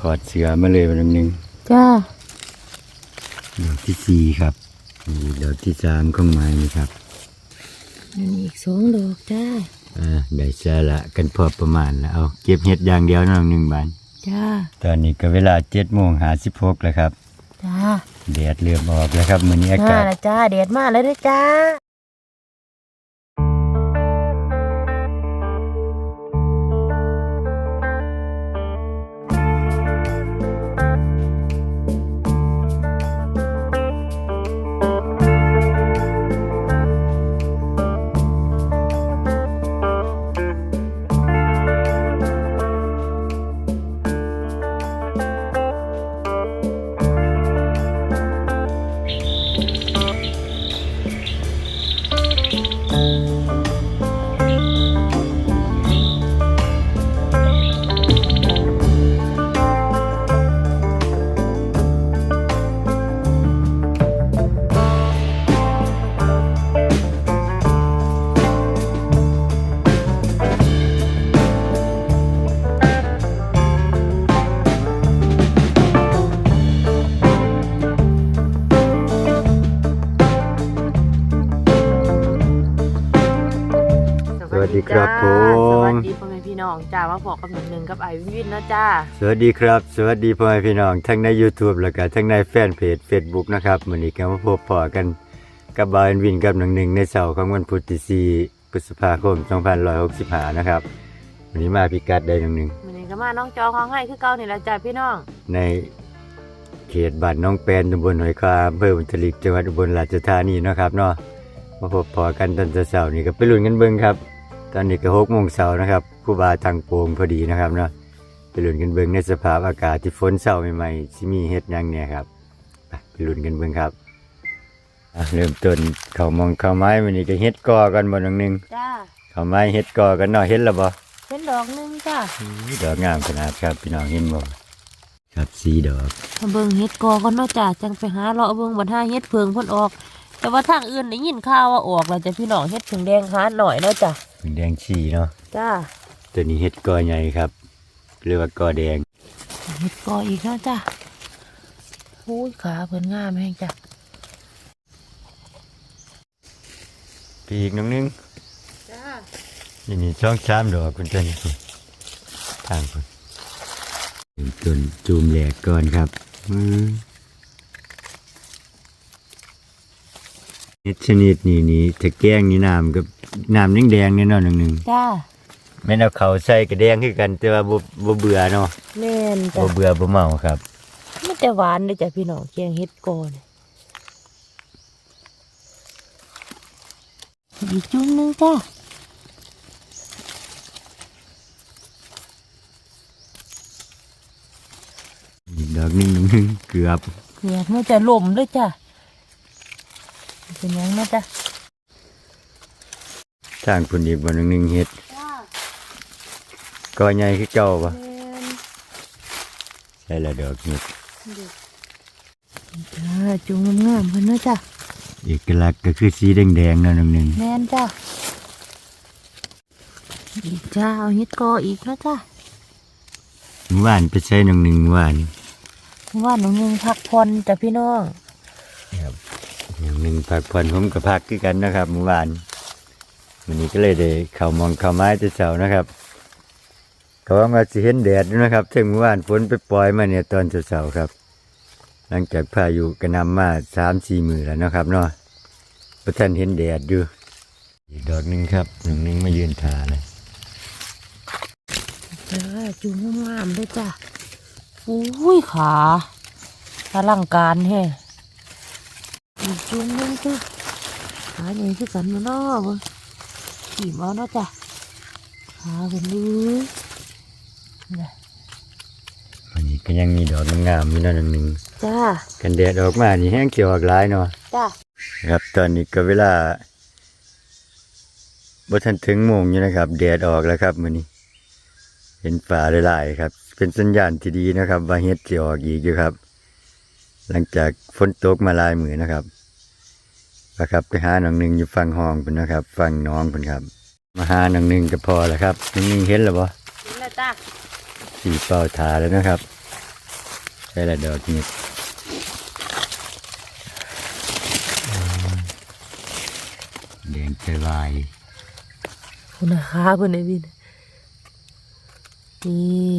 ขอดเสือมาเลยวันหนึ่งจ้าดอกที่สี่ครับนี่ดอกที่สามของไม้นี่ครับอันนี้อีกสองดอกจ้าอ่าได้เสือละกันพอประมาณแล้วเอาเก็บเห็ดอย่างเดียวน้องหนึ่งบานจ้าตอนนี้ก็เวลาเจ็ดโมงหาสิบหกแล้วครับจ้าแดดเริ่มออกแล้วครับมื้อนี้อามาากศแล้วจ้าแดดมาแล้วเด้อจ้า ครับผสวัมสดีพ่อแม่พี่น้องจ้ามาพอกกับหนึ่งหนึ่งกับไอวินวินนะจ้า สวัสดีครับ สวัสดีพ่อแม่พี่น้อง ทั้งใน YouTube แล้วก็ทั้งในแฟนเพจ Facebook นะครับมื้อนี้ก็มาพบปอกันกับบาววินกับหนึ่งหนึ่งในเสาร์ของวันพุธที่4พฤษภาคม2565 นะครับวันนี้มาพิกัดได้หนึ่งหนึ่งวันนี้ก็มาน้องจองของให้คือเก่านี่แหละจ้าพี่น้อง ในเขตบ้านน้องแปนตำบลหอยคาอำเภอบุญทลิกจังหวัดอุบลราชธานีเนาะครับเนาะมาพบพอกันตอนเช้าๆนี่ก็ไปลุ้นกันเบิ่งครับ ตอนนี้ก็หกโมงเช้านะครับผู้บาทางโป่งพอดีนะครับเนาะไปลุ้นกันเบิ่งในสภาพอากาศที่ฝนเช้าใหม่ๆสิมีเฮ็ดหยังเนี่ยครับไปไปลุ้นกันเบิ่งครับอะเริ่มต้นเข้ามองเข้าไม้วันนี้ก็เฮ็ดกอกันบ่น้องหนึงจ้าเข้าไม้เฮ็ดกอกันเนาะเฮ็ดแล้วบ่เป็นดอกหนึงจ้าอุ้ยดอกงามขนาดครับพี่น้องเห็นบ่ครับสีดอกมาเบิ่งเฮ็ดกอก่อนเนาะจ้าจังไปหาเลาะเบิ่งบรรทาเฮ็ดเพิงเพ่นออก แต่ว่าทางอื่นได้ยินข่าวว่าออกแล้วจ้ะพี่น้องเฮ็ดเพิงแดงหาหน่อยเนาะจ้า เป็นแดงชีเนาะจ้าตัวนี้เฮ็ดกอใหญ่ครับเรียกว่ากอแดงเฮ็ดกออีกเนาะจ้าโอ้ยขาเพิ่นงามแฮงจ้ะปีกน้องนึงจ้านี่นี่ช่องชามดอกคุณเจ้านี่คุณทางคุณต้นจูมแหลกก่อนครับ อืม เฮ็ดชนิดนี้นี่ถ้าแกงนี่น้ำกับน้ำนิ่งแดงๆแน่นอนหนึ่งหนึ่งจ้าแม่นเอาเขาใส่กระแดงคือกันแต่ว่าบ่บ่เบื่อเนาะแม่นจ้ะบ่เบื่อบ่เมาครับ มันแต่หวานเลยจ้ะพี่น้องเคียงเฮ็ดกอเนี่ยอีกจุ้งหนึงจ้าอีกดอกหนึงหนึ่งหนึ่งเกือบเกือบมันจะล่มเลยจ้ะ เป็นหยังนะจ้ะทางคุณอีกบ่หนึ่งหนึ่งเฮ็ดจ้าก็ใหญ่คือเก่าปะแม่นใช่ละดอกเห็ดจ้าจุงงามๆเพิ่นนะจ้ะเอกลักษณ์ก็คือสีแดงๆเนาะหนึ่งหนึ่งแม่นจ้ะอีกจ้าเอาเฮ็ดกออีกนะจ้ะเมื่อวานไปใช้หนึ่งหนึ่งเมื่อวานว่าหนูยังพักผ่อนจ้ะพี่น้องครับ หนึ่งพักผ่อนผมกับพักคือกันนะครับเมื่อวานวันนี้ก็เลยได้เข้ามองเข้าไม้แต่เช้านะครับก็ว่ามาสิเห็นแดดนะครับถึงเมื่อวานฝนไปปล่อยมาเนี่ยตอนเช้าครับ หลังจากพายุกระนำมาสามสี่มือแล้วนะครับเนาะพระท่านเห็นแดดอยู่อีกดอกหนึ่งครับหนึ่งหนึ่งมายืนทาเลยจ้าจุงงามเลยจ้ะอุ้ยขาอลังการแฮะอีก จุงหนึงจ้ะขาใหญ่คือกันมาเนาะเบิ่งขี่มาเนาะจ้ะขาเป็นลือนะวันนี้ก็ยังมีดอกงามๆอยู่เนาะหนึ่งหนึ่งจ้ากันแดดออกมานี่แห้งเขียวออกหลายเนาะจ้าครับตอนนี้ก็เวลาบ่ทันถึงโมงอยู่นะครับแดดออกแล้วครับมื้อนี้ เห็นฟ้าหลายๆครับ เป็นสัญญาณที่ดีนะครับ ว่าเฮ็ดสิออกอีกอยู่ครับ หลังจากฝนตกมาหลายมื้อนะครับ นะครับ ไปหาหนองหนึงอยู่ฝั่งห้องพุ่นนะครับฝั่งหน้องพุ่นครับ มาหาหนองหนึงก็พอแล้วครับหนองหนึงเห็นแล้วบ่นี่แหละจ้าสีเป่าทาแล้วนะครับส่ละดอกเห็ดอืมแดงใจวายคุณอาขาเพิ่นไอ้วินนี่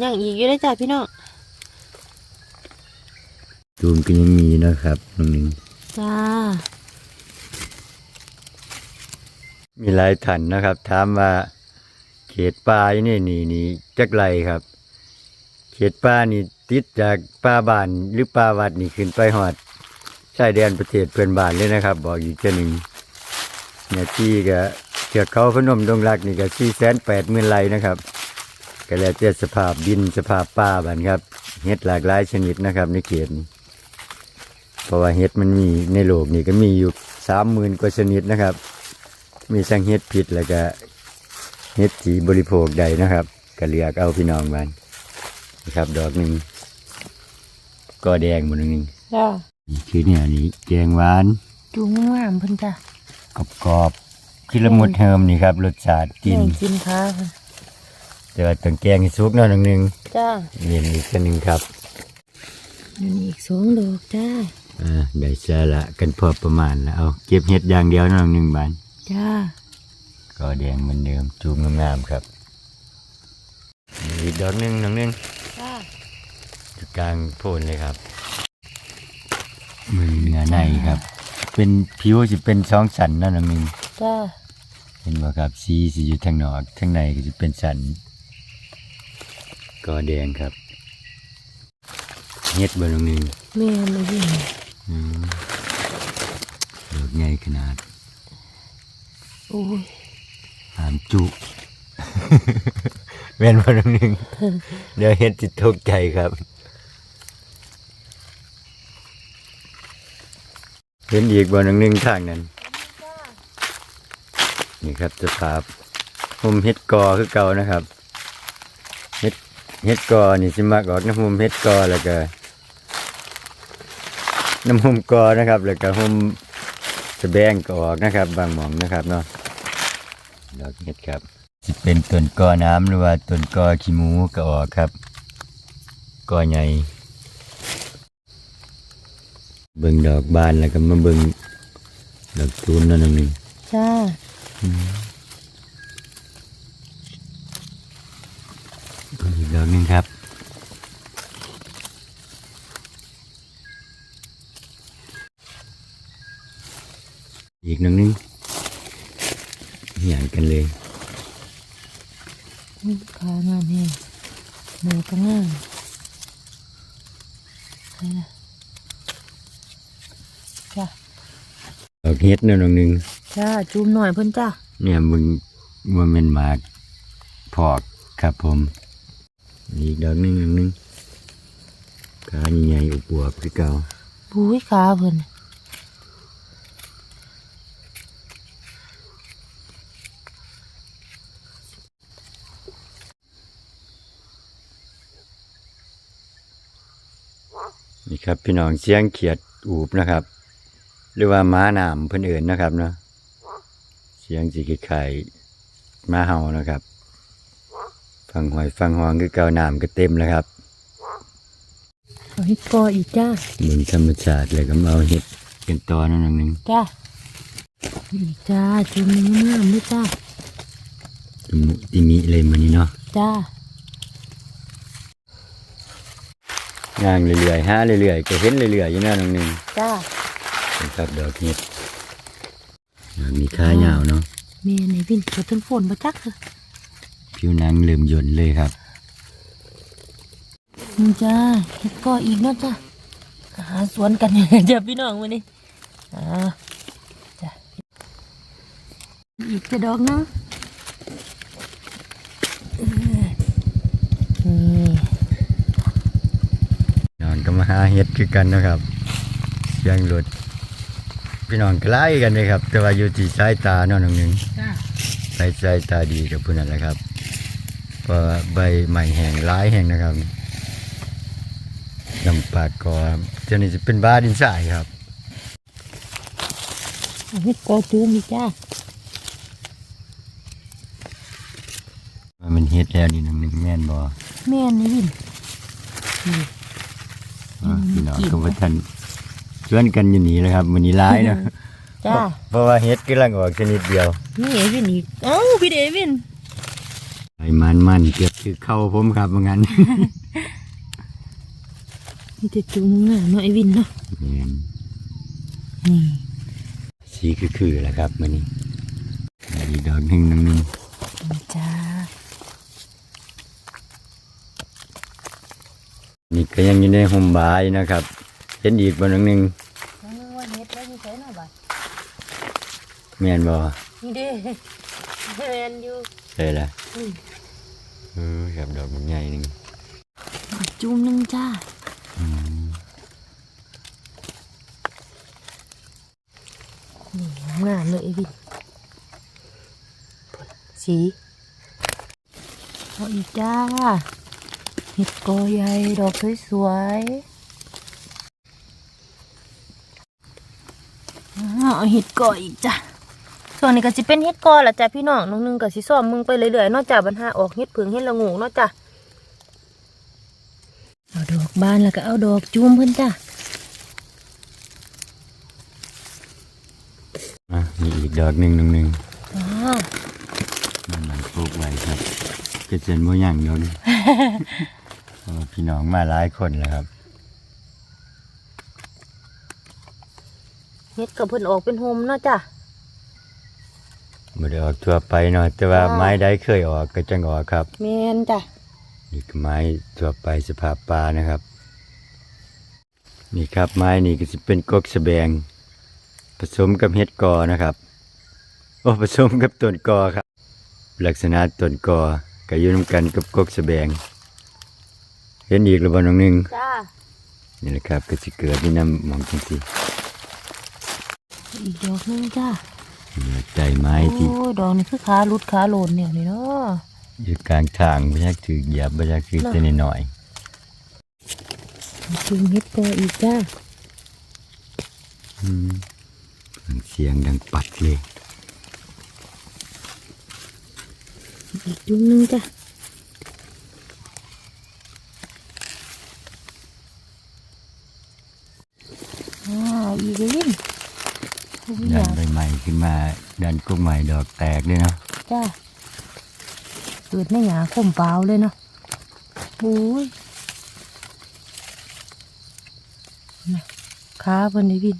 ยังอีกอยู่เลยจ้ะพี่น้อง ตูมก็ยังมีนะครับตรงนึงจ้ามีหลายท่านนะครับ ถามว่าเขตป่าอยู่นี่นี่นี่จักไรครับ เขตป่านี่ติดจากป่าบ้านหรือป่าวัดนี่ขึ้นไปหอดชายแดนประเทศเพื่อนบ้านเลยนะครับ บอกอีกเจ้าหนึ่งเนี่ยที่ก็เทือกเขาพนมดงรักนี่ก็สี่แสนแปดหมื่นไรนะครับก็แล้วแต่สภาพดินสภาพป่าบ้านครับเห็ดหลากหลายชนิดนะครับในเขตนี้ เพราะว่าเห็ดมันมีในโลกนี่ก็มีอยู่สามหมื่นกว่าชนิดนะครับ มีทั้งเห็ดผิดแล้วก็เห็ดที่บริโภคใดนะครับก็เลือกเอาพี่น้องบ้านนะครับ ดอกหนึ่งก็แดงหมดหนึ่งจ้านี่คือเนี่ยนี่แกงหวานจูงงามเพิ่นจ้ะกรอบกรอบๆที่ละมุดเฮิมนี่ครับรสชาติกินแม่กินค่ะเพิ่นแต่ว่าต้องแกงให้สุกหน่อยหนึ่งจ้าเย็นอีกตัวหนึ่งครับนี่อีกสองดอกจ้า อ่าได้เสยละกันพอประมาณแล้วเอาเก็บเห็ดอย่างเดียวหน่อยหนึ่งบานจ้าก็แดงเหมือนเดิมจูงงามๆครับนี่อีกดอกหนึ่งดอกหนึ่งจ้าอยู่กลางโพนเลยครับมือเนื้อในครับ เป็นผิวจะเป็นสองสันนั่นนะมึงจ้าเห็นบ่ครับสีสีอยู่ทางนอกทางในก็จะเป็นสันก็แดงครับเฮ็ดเบอร์ตรงหนึงแม่เลยวิ นอืมดอกใหญ่ขนาดโอ้ยหามจุ แม่นเบอร์ตรงหนึงเดี๋ยวเฮ็ดจิตตกใจครับ เห็นอีกบอลหนึ่งทางนั้น นี่ครับสภาพหุมเฮ็ดกอคือเก่านะครับ เฮ็ดเฮ็ดกอนี่สิมักออกน้ำหุมเฮ็ดกอแล้วก็ น้ำหุมกอนะครับแล้วก็หุมสะแบงก็ออกนะครับ บางหมองนะครับเนาะดอกเฮ็ดครับสิเป็นต้นกอน้ำหรือว่าต้นกอขี้หมูก็ออกครับกอใหญ่เบิ่งดอกบานแล้วก็มาเบิ่งดอกตูนนั่นหนึ่งจ้าอีกดอกหนึ่งครับ อีกหนึ่งนึงเหี่ยงกันเลยอืมขางามแห้งหนูก็งามใช่ละจ้าดอกเฮ็ดนั่นหนึ่งจ้าจูมหน่อยเพิ่นจ้าเนี่ยมึงมันเป็นหมากพอกครับผม อีกดอกหนึ่งหนึ่งนึงขาใหญ่ๆอุบวบคือเก่าบุ้ยขาเพิ่นนี่ ครับพี่น้องเสียงเขียดอูบนะครับ หรือว่าม้าหนามเพื่อนเอื่นนะครับเนาะเสียงสีไข่ม้าเห่านะครับ ฟังหอยฟังหองคือเกาหนามก็เต็มแล้วครับเอาให้กออีกจ้ามึงธรรมชาติเลยก็มาเอาเห็ดกันตอนั่นหนึ่งจ้าอีกจ้าจูมงามๆเลยจ้าติมุติมิเลยมันนี่เนาะจ้า ย่างเรื่อยๆหาเรื่อยๆก็เห็นเรื่อยๆอยู่นั่นหนึ่งจ้านะครับดอกเห็ดอ่ามีขายาวเนาะแม่ในวินเกิดต้นฝนมาจักเลยผิวหนังเริ่มหย่นเลยครับนี่จ้าเฮ็ดก็อีกเนาะจ้าหาสวนกันจ้าพี่น้องวันนี้อ่าจ้าอีกจะดอกเนาะ ก็มาหาเห็ดคือกันนะครับเสียงรถพี่น้องใกล้กันเลยครับ แต่ว่าอยู่ที่สายตาเนาะหนึ่งจ้าสายสายตาดีกับผู้นั้นแหละครับเพราะว่าใบใหม่แห้งร้ายแห้งนะครับลำปากกอเจ้านี่จะเป็นบ้าดินทรายครับเอาเฮ็ดกอจูมอีกจ้ามันเฮ็ดแล้วนี่หนึ่งหนึ่งแม่นบ่แม่นนี่วินนี่ อะพี่น้องกินก็บ่ทันชวนกันอยู่นี่แหละครับมื้อนี้หลายเนาะจ้าเพราะว่าเฮ็ดกำลังออกชนิดเดียวนี่เอวินอีกเอ้าพี่เดวินไอ้มันมันเก็บคือเข้าผมครับว่างั้นนี่จะจุงอะเนาะเอวินเนาะแม่นนี่สีคือคือแหละครับมื้อนี้อีกดอกหนึงหนึงหนึงจ้า นี่ ก็ยังอยู่ในห่มบายนะครับเห็นอีกบ่หนึงหนึงน้องว่าเฮ็ดได้ยังไงเนาะบัดแม่นบ่นี่เด้แมนอยู่ใช่ล่ะอืมเออครับดอกมันใหญ่หนึงจุ่มหนึงจ้าอืมนี่งามเลยเอวินสีเอาอีกจ้า เห็ดกอใหญ่ดอกสวยๆอ้าวเอาเห็ดกออีกจ้ะส่วนนี้ก็สิเป็นเห็ดกอละจ้ะพี่น้องน้องหนึงก็สิซ้อมมึงไปเรื่อยๆเนอกจากบรรหาออกเห็ดผึ่งเห็ดละงูเนาะจ้ะเอาดอกบานแล้วก็เอาดอกจูมเพิ่นจ้ะอะมีอีกดอกหนึงหนึงหนึงอ้าวมันมันปลูกไว้ครับก็เจนบ่ย่างเดียวนี่เพราะว่าพี่น้องมาหลายคนแล้วครับเห็ดกับเพิ่นออกเป็นโฮมเนาะจ้ะบ่ได้ออกทั่วไปเนาะแต่ว่าจ้าไม้ใดเคยออกก็จังออกครับแมนจ้ะนี่คือไม้ทั่วไปสภาพป่านะครับ นี่ครับไม้นี่ก็จะเป็นกกสะแบง ผสมกับเห็ดกอนะครับโอ้ผสมกับต้นกอครับ ลักษณะต้นกอก็อยู่นํกันกับกกสะแบง เห็นอีกหรือบ่น้องหนึงจ้านี่แหละครับก็สิเกิดที่น้ำหมองจังซี่อีกดอกหนึงจ้านี่ใจไม้ที่โอ้ยดอกนี่คือขาหลุดขาโลนเนี่ยนี่เนาะอยู่กลางทางบ่อยากถือเหยียบบ่อยากถือแต่น้อยจุ่มเห็ดกออีกจ้าๆอืมเสียงดังปัดเลยอีกจุ่มหนึงจ้า อ้าวอีกเลยวินโอ้ยอดัยานกใบใหม่ขึ้นมา ดันกุ้งใหม่ดอกแตกด้วยเนาะจ้าเกิดในหยาคมเปล่าเลยเนาะโอ้ยน่ะขาเพิ่นได้วิน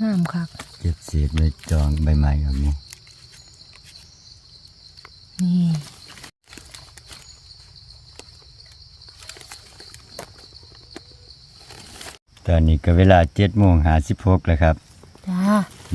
งามคักเก็บเศษไว้จองใบใหม่แบบนี้นี่ ตอนนี้ก็เวลาเจ็ดโมงหาสิบหกแล้วครับ จ้า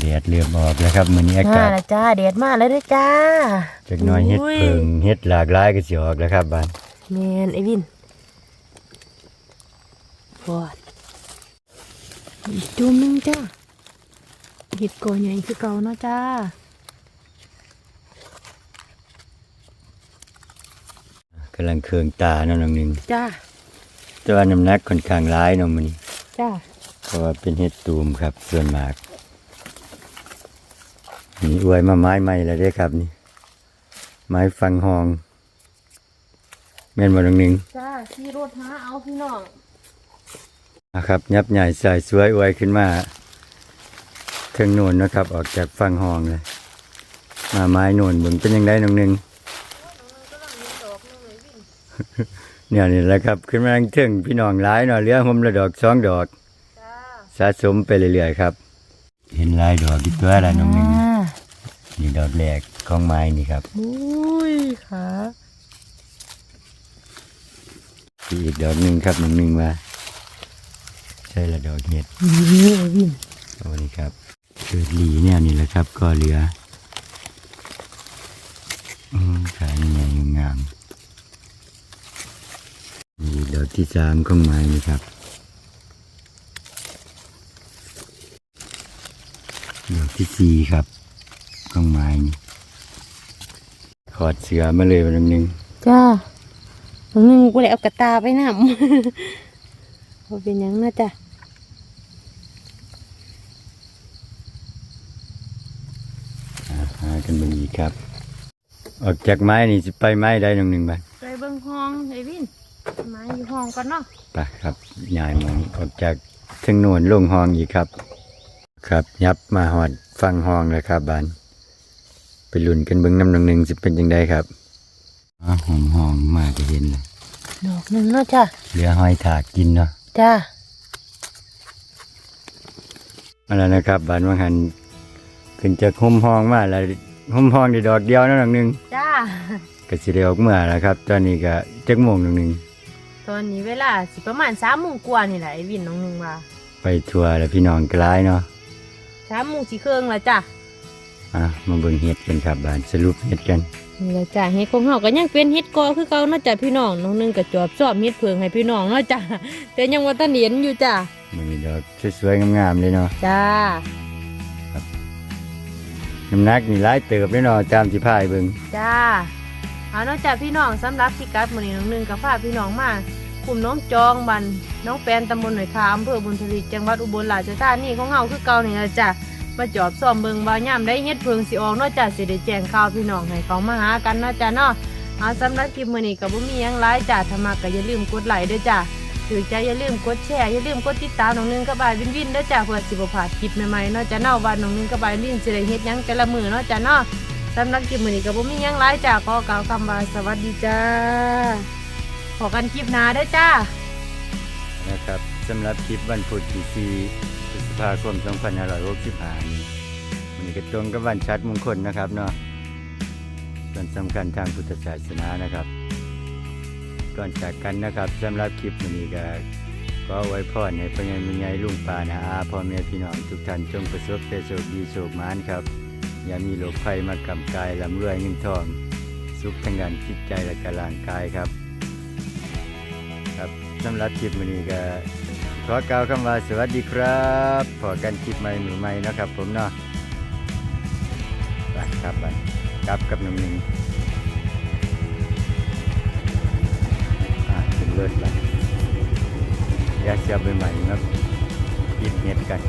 แดดเริ่มออกแล้วครับมื้อนี้อามาากศแล้วจ้าแดดมาแล้วเด้อจ้าจักหน้อยเฮ็ดอุ้ยเพิงเฮ็ดหลากหลายก็สิออกแล้วครับบ้านแมนไอวินปอดอีกจุ่มหนึงจ้าเห็ดก่อใหญ่คือเก่าเนาะจ้ากำลังเคืองตาเนาะน้องหนึงจ้าแต่ว่าน้ำหนักค่อนข้างหลายเนาะมื้อนี้ จ้าเพราะว่าเป็นเฮ็ดตูมครับส่วนมากนี่อวยมาไม้ใหม่แล้วเด้ครับนี่ ไม้ฟังหอง แม่นบ่น้องหนึงจ้าขี่รถหาเอาพี่น้องนะครับ ยับใหญ่ใส่สวยอวยขึ้นมาเครื่องโนนนะครับ ออกจากฟังห้องเลยมาไม้โนนเบิ่งเป็นยังไงน้องหนึง เนี่ยนี่แหละครับขึ้นมาทางเทิงพี่น้องหลายเนาะเหลือผมละดอกสองดอกจ้าสะสมไปเรื่อยๆครับ เห็นหลายดอกอีกตัวละน้องหนึงอ่านี่ดอกแรกของไม้นี่ครับอุ้ยขาอีกดอกหนึ่งครับน้องหนึงว่าใช่ละดอกเห็ดนี่ไอวินโอ้นี่ครับเกิดหลีเนี่ยนี่แหละครับก็เหลืออืมขายใหญ่งาม นี่ดอกที่สามของไม้นี่ครับดอกที่สี่ครับของไม้นี่ขอดเสือมาเลยวันหนึ่งจ้าหนึ่งกูเลยเอากระตาไปนำว่าเป็นหยังนะจ้ะอ่าหากันเบางอีกครับ ออกจากไม้นี่สิไปไม้ได้หนึ่งหนึ่งบ้านไปเบิ่งห้องไอวิน ไม้อยู่ห้องก่อนเนาะไปครับยายหมองออกจากถึงโนวนลงห้องอีกครับ ครับยับมาหอดฟังห้องแล้วครับบานไปลุ้นกันเบิ้งน้ำหนึ่งหนึ่งจะเป็นยังไงครับอ๋อหอมห้องมากก็เห็นเลยดอกหนึ่งเนาะจ้ะเหลือหอยถากกินเนาะจ้ามาแล้วนะครับบานวังหันขึ้นจากห่มห้องมาแล้วห่มห้องได้ดอกเดียวเนาะหนึ่งหนึ่งจ้าก็สิได้ออกเมื่อแล้วครับ ตอนนี้ก็จักโมงหนึ่งหนึ่ง ตอนนี้เวลาสิประมาณสามโมงกว่านี่แหละไอ้วินน้องหนึ่งว่าไปทัวร์แล้วพี่น้องกลายเนาะสามโมงสี่เครื่องแล้วจ้ะอะมาเบิ่งเห็ดกันครับบานสรุปเห็ดกันนี่แหละจ้ะเฮ็ดของเฮาก็ยังเป็นเฮ็ดกอคือเก่าเนาะจ้ะพี่น้องน้องหนึงก็จอบสอบเฮ็ดเพิงให้พี่น้องเนาะจ้ะแต่ยังว่าตาเห็นอยู่จ้ะมันมีดอกสวยๆงามๆเลยเนาะจ้าน้ำหนักนี่หลายเติบเลยเนาะจามสิพายเบิ่งจ้าเอาเนาะจ้ะพี่น้องสำหรับที่กัดมื้อนี้น้องหนึงก็พาพี่น้องมา คุมน้องจองบันน้องแปนตำบลหน่วยคาอำเภอบุญทลีจังหวัดอุบลราชธานีของเฮาคือเก่านี่ละจ้ะมาจอบซ่อมเบิงว่ายามได้เฮ็ดเพิงสิออกนาะจ้ะสิได้แจ้งข่าวพี่น้องให้เขามาหากันนะจ้ะเนาะเอาสำหรับคลิปมื้อนี้ก็บ่มีหยังหลายจ้ะถ้ามักก็อย่าลืมกดไลค์ด้วยจ้ะถือใจอย่าลืมกดแชร์อย่าลืมกดติดตามน้องนึงกับบายวินวินด้อจ้าเพื่อสิบพลาดคลิปใหม่ๆเนาะจ้าเนาะวันน้องนึงกับบายวินสิได้เฮ็ดหยังแต่ละมื้อเนาะจ้าเนาะสำหรับคลิปมื้อนี้ก็บ่มีหยังหลายจ้าขอกล่าวคำว่าสวัสดีจ้า พอกันคลิปหน้าเด้จ้า นะครับสำหรับคลิปวันพุธที่4พฤษภาคม2565นี้มันนี้ก็ตรงกับวันชัดมงคลนะครับเนาะวันสำคัญทางพุทธศาสนานะครับ ก่อนจากกันนะครับสำหรับคลิปวันนี้ก็ก็ไว้พรให้พ่อใหญ่แม่ใหญ่ลุงป้านาอาพ่อแม่พี่น้องทุกท่านจงประสบแต่โชคดีโชคหมานครับ อย่ามีโรคภัยมากำกายลำรวยเงินทอง สุขทางด้านจิตใจและกร่างกายครับ สำหรับคลิปวันนี้ก็ขอกล่าวคำว่าสวัสดีครับพอกันคลิปใหม่มือใหม่นะครับผมเนาะไปครับไปกลับกับหนุ่มหนึ่งอ่าเป็นเลิศละอยากจะไปใหม่ๆครับหยิบเน็ตกัน